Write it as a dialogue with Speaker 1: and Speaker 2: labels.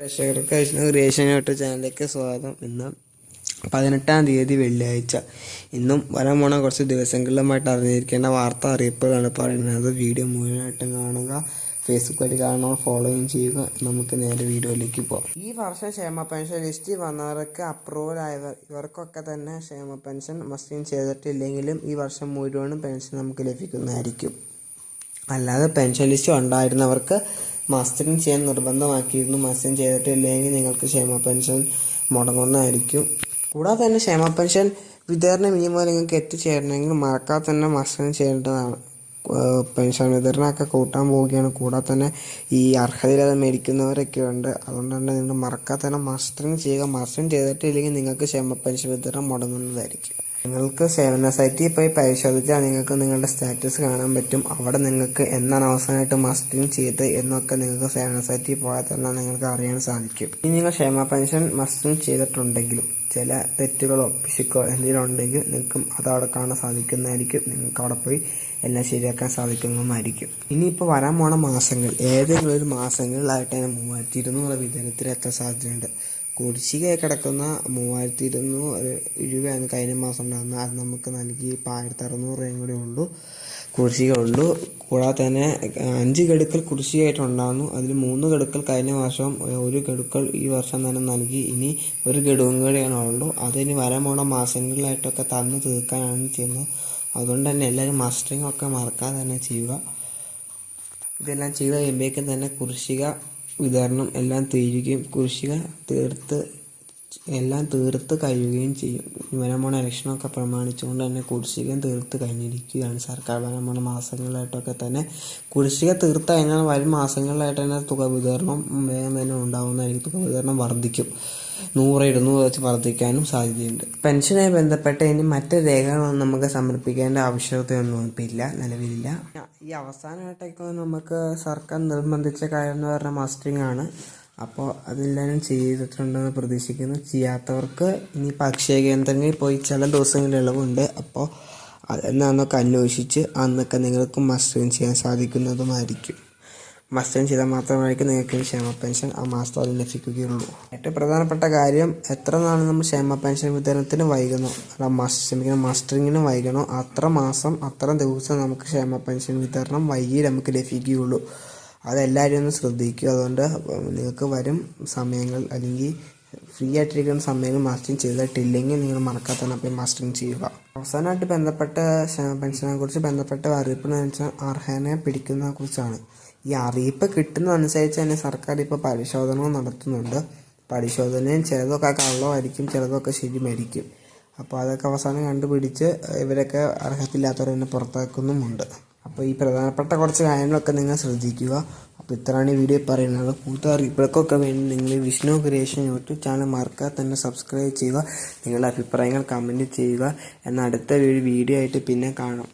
Speaker 1: പ്രേക്ഷകർക്ക് creation YouTube ചാനലിലേക്ക് സ്വാഗതം. ഇന്ന് പതിനെട്ടാം തീയതി വെള്ളിയാഴ്ച. ഇന്നും വരാൻ പോണ കുറച്ച് ദിവസങ്ങളിലുമായിട്ട് അറിഞ്ഞിരിക്കേണ്ട വാർത്ത അറിയിപ്പുകളാണ് പറയുന്നത്. വീഡിയോ മുഴുവനായിട്ടും കാണുക. ഫേസ്ബുക്ക് വഴി കാണുമ്പോൾ ഫോളോയും ചെയ്യുക. നമുക്ക് നേരെ വീഡിയോയിലേക്ക് പോകാം. ഈ വർഷം ക്ഷേമ പെൻഷൻ ലിസ്റ്റിൽ വന്നവർക്ക് അപ്രൂവൽ ആയവർ ഇവർക്കൊക്കെ തന്നെ ക്ഷേമ പെൻഷൻ മസ്റ്റിൻ ചെയ്തിട്ടില്ലെങ്കിലും ഈ വർഷം മുഴുവനും പെൻഷൻ നമുക്ക് ലഭിക്കുന്നതായിരിക്കും. അല്ലാതെ പെൻഷൻ ലിസ്റ്റ് ഉണ്ടായിരുന്നവർക്ക് മസ്റ്ററിങ് ചെയ്യാൻ നിർബന്ധമാക്കിയിരുന്നു. മാസ്റ്ററിങ് ചെയ്തിട്ടില്ലെങ്കിൽ നിങ്ങൾക്ക് ക്ഷേമ പെൻഷൻ മുടങ്ങുന്നതായിരിക്കും. കൂടാതെ തന്നെ ക്ഷേമ പെൻഷൻ വിതരണം മിനിമം നിങ്ങൾക്ക് എത്തിച്ചേരണമെങ്കിൽ മറക്കാതെ തന്നെ മാസ്റ്ററിങ് ചെയ്യേണ്ടതാണ്. പെൻഷൻ വിതരണമൊക്കെ കൂട്ടാൻ പോവുകയാണ്. കൂടാതെ തന്നെ ഈ അർഹതയില്ലാതെ മേടിക്കുന്നവരൊക്കെ ഉണ്ട്. അതുകൊണ്ട് തന്നെ നിങ്ങൾ മറക്കാതെ തന്നെ മാസ്റ്ററിങ് ചെയ്യുക. മാസ്റ്ററിങ് ചെയ്തിട്ടില്ലെങ്കിൽ നിങ്ങൾക്ക് ക്ഷേമ പെൻഷൻ വിതരണം മുടങ്ങുന്നതായിരിക്കും. നിങ്ങൾക്ക് സേവന സൈറ്റിൽ പോയി പരിശോധിച്ചാൽ നിങ്ങൾക്ക് നിങ്ങളുടെ സ്റ്റാറ്റസ് കാണാൻ പറ്റും. അവിടെ നിങ്ങൾക്ക് എന്നാണ് അവസാനമായിട്ട് മസ്റ്ററിങ് ചെയ്ത് എന്നൊക്കെ നിങ്ങൾക്ക് സേവന സൈറ്റിൽ പോയാൽ തന്നെ നിങ്ങൾക്ക് അറിയാൻ സാധിക്കും. ഇനി നിങ്ങൾ ക്ഷേമ പെൻഷൻ മസ്റ്ററിങ് ചെയ്തിട്ടുണ്ടെങ്കിലും ചില തെറ്റുകളോ പിശുക്കോ എന്തെങ്കിലും ഉണ്ടെങ്കിൽ നിങ്ങൾക്ക് അതവിടെ കാണാൻ സാധിക്കുന്നതായിരിക്കും. നിങ്ങൾക്ക് അവിടെ പോയി എല്ലാം ശരിയാക്കാൻ സാധിക്കുന്നതുമായിരിക്കും. ഇനിയിപ്പോൾ വരാൻ പോണ മാസങ്ങൾ ഏതെങ്കിലും ഒരു മാസങ്ങളിലായിട്ട് തന്നെ മൂവായിരത്തി ഇരുന്നൂറ് വിതരണത്തിൽ എത്താൻ സാധ്യതയുണ്ട്. കുടിശ്ശികയായി കിടക്കുന്ന മൂവായിരത്തി ഇരുന്നൂറ് രൂപയാണ് കഴിഞ്ഞ മാസം ഉണ്ടാകുന്നത് അത് നമുക്ക് നൽകി ആയിരത്തി അറുന്നൂറ് രൂപയും കൂടെ ഉള്ളൂ. കുടിശ്ശിക ഉള്ളൂ. കൂടാതെ തന്നെ അഞ്ച് ഗഡുക്കൾ കുടിശ്ശികയായിട്ടുണ്ടാകുന്നു. അതിൽ മൂന്ന് ഗഡുക്കൾ കഴിഞ്ഞ വർഷം ഒരു ഗഡുക്കൾ ഈ വർഷം തന്നെ നൽകി. ഇനി ഒരു ഗഡുവും കൂടെയാണ് ഉള്ളൂ. അതിന് വരാൻ പോണ മാസങ്ങളിലായിട്ടൊക്കെ തന്നു തീർക്കാനാണ് ചെയ്യുന്നത്. അതുകൊണ്ട് തന്നെ എല്ലാവരും മസ്റ്ററിങ് ഒക്കെ മറക്കാതെ തന്നെ ചെയ്യുക. ഇതെല്ലാം ചെയ്ത് കഴിയുമ്പോഴേക്കും തന്നെ കുരിശിക വിതരണം എല്ലാം തീരുകയും കുരിശിക തീർത്ത് എല്ലാം തീർത്ത് കഴിയുകയും ചെയ്യും. പോണ ഇലക്ഷനൊക്കെ പ്രമാണിച്ചുകൊണ്ട് തന്നെ കുടിശ്ശിക തീർത്ത് കഴിഞ്ഞിരിക്കുകയാണ് സർക്കാർ. പോണ മാസങ്ങളിലായിട്ടൊക്കെ തന്നെ കുടിശ്ശിക തീർത്ത് കഴിഞ്ഞാൽ വരും. മാസങ്ങളിലായിട്ട് തന്നെ തുക വിതരണം വേഗം തന്നെ ഉണ്ടാകുന്നതായിരിക്കും തുക വിതരണം വർദ്ധിക്കും. നൂറ് ഇരുന്നൂറ് വെച്ച് വർദ്ധിക്കാനും സാധ്യതയുണ്ട്. പെൻഷനുമായി ബന്ധപ്പെട്ട് ഇനി മറ്റ് രേഖകളൊന്നും നമുക്ക് സമർപ്പിക്കേണ്ട ആവശ്യകതയൊന്നും ഇപ്പം ഇല്ല നിലവിലില്ല. ഈ അവസാനമായിട്ടൊക്കെ നമുക്ക് സർക്കാർ നിർബന്ധിച്ച കാര്യം എന്ന് പറഞ്ഞാൽ മസ്റ്ററിങ് ആണ്. അപ്പോൾ അതെല്ലാവരും ചെയ്തിട്ടുണ്ടെന്ന് പ്രതീക്ഷിക്കുന്നു. ചെയ്യാത്തവർക്ക് ഇനിയിപ്പോൾ അക്ഷയ കേന്ദ്രങ്ങളിൽ പോയി ചില ദിവസങ്ങളിൽ ഇളവുണ്ട്. അപ്പോൾ അതെന്നൊക്കെ അന്വേഷിച്ച് അന്നൊക്കെ നിങ്ങൾക്ക് മസ്റ്റേൺ ചെയ്യാൻ സാധിക്കുന്നതുമായിരിക്കും. മസ്റ്റേൺ ചെയ്താൽ മാത്രമായിരിക്കും നിങ്ങൾക്ക് ക്ഷേമ പെൻഷൻ ആ മാസത്തോടെ ലഭിക്കുകയുള്ളൂ. ഏറ്റവും പ്രധാനപ്പെട്ട കാര്യം എത്ര നാൾ നമ്മൾ ക്ഷേമ പെൻഷൻ വിതരണത്തിന് വൈകണോ? അല്ല മാസ്റ്റർ ക്ഷമിക്കണം മസ്റ്ററിങ്ങിന് വൈകണോ? അത്ര മാസം അത്ര ദിവസം നമുക്ക് ക്ഷേമ പെൻഷൻ വിതരണം വൈകി നമുക്ക് ലഭിക്കുകയുള്ളൂ. അതെല്ലാവരും ഒന്ന് ശ്രദ്ധിക്കുക. അതുകൊണ്ട് നിങ്ങൾക്ക് വരും സമയങ്ങൾ. അല്ലെങ്കിൽ ഫ്രീ ആയിട്ടിരിക്കുന്ന സമയങ്ങൾ മാസ്റ്ററിങ് ചെയ്തിട്ടില്ലെങ്കിൽ നിങ്ങൾ മറക്കാതെ തന്നെ പോയി മാസ്റ്ററിങ് ചെയ്യുക. അവസാനമായിട്ട് ബന്ധപ്പെട്ട പെൻഷനെ കുറിച്ച് ബന്ധപ്പെട്ട അറിയിപ്പ് എന്ന് വെച്ചാൽ അർഹനെ പിടിക്കുന്നതിനെ കുറിച്ചാണ്. ഈ അറിയിപ്പ് കിട്ടുന്നതനുസരിച്ച് തന്നെ സർക്കാർ ഇപ്പോൾ പരിശോധനകൾ നടത്തുന്നുണ്ട്. പരിശോധനയും ചിലതൊക്കെ കള്ളമായിരിക്കും ചിലതൊക്കെ ശരിയായിരിക്കും അപ്പോൾ അതൊക്കെ അവസാനം കണ്ടുപിടിച്ച് ഇവരൊക്കെ അർഹത്തില്ലാത്തവരെ തന്നെ പുറത്താക്കുന്നുമുണ്ട്. അപ്പോൾ ഈ പ്രധാനപ്പെട്ട കുറച്ച് കാര്യങ്ങളൊക്കെ നിങ്ങൾ ശ്രദ്ധിക്കുക. അപ്പോൾ ഇത്രയാണ് ഈ വീഡിയോ പറയുന്നത്. കൂടുതൽ അറിയിപ്പുകൾക്കൊക്കെ വേണ്ടി നിങ്ങൾ വിഷ്ണു ക്രിയേഷൻ യൂട്യൂബ് ചാനൽ മറക്കാതെ തന്നെ സബ്സ്ക്രൈബ് ചെയ്യുക. നിങ്ങളുടെ അഭിപ്രായങ്ങൾ കമന്റ് ചെയ്യുക. എന്നാൽ അടുത്ത വീഡിയോ ആയിട്ട് പിന്നെ കാണാം.